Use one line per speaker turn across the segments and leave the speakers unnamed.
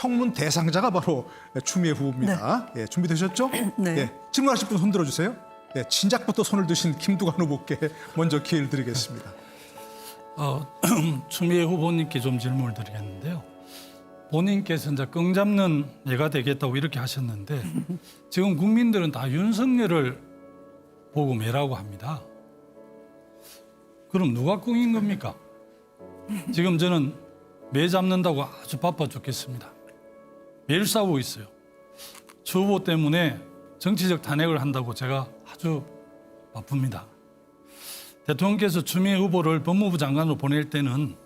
청문 대상자가 바로 추미애 후보입니다. 예, 준비되셨죠?
네.
예, 질문하실 분 손 들어 주세요. 예, 진작부터 손을 드신 김두관 후보께 먼저 기회를 드리겠습니다.
어, 추미애 후보님께 좀 질문을 드리겠는데요. 본인께서 이제 끈 잡는 애가 되겠다고 이렇게 하셨는데 지금 국민들은 다 윤석열을 보고 매라고 합니다. 그럼 누가 꿍인 겁니까? 지금 저는 매 잡는다고 아주 바빠 죽겠습니다. 매일 싸우고 있어요. 추 후보 때문에 정치적 탄핵을 한다고 제가 아주 바쁩니다. 대통령께서 추미애 후보를 법무부 장관으로 보낼 때는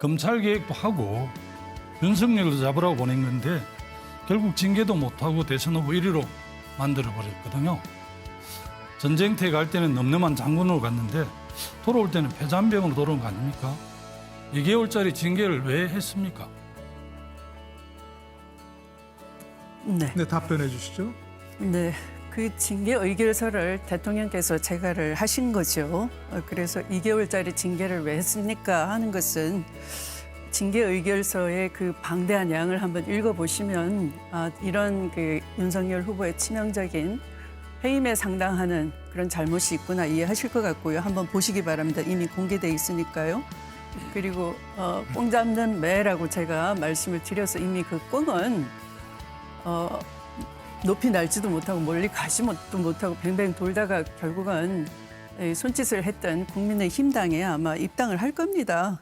검찰 개혁도 하고 윤석열도 잡으라고 보낸 건데 결국 징계도 못하고 대선 후보 1위로 만들어 버렸거든요. 전쟁터에 갈 때는 넘넘한 장군으로 갔는데 돌아올 때는 폐잔병으로 돌아온 거 아닙니까? 2개월짜리 징계를 왜 했습니까?
네.
네, 답변해 주시죠.
네. 그 징계 의결서를 대통령께서 제가를 하신 거죠. 어, 그래서 2개월짜리 징계를 왜 했습니까 하는 것은 징계 의결서의 그 방대한 양을 한번 읽어보시면 아, 이런 그 윤석열 후보의 치명적인 해임에 상당하는 그런 잘못이 있구나 이해하실 것 같고요. 한번 보시기 바랍니다. 이미 공개돼 있으니까요. 그리고 어, 꽁 잡는 매라고 제가 말씀을 드려서 이미 그 꽁은 어, 높이 날지도 못하고 멀리 가지도 못하고 뱅뱅 돌다가 결국은 이 손짓을 했던 국민의 힘 당에 아마 입당을 할 겁니다.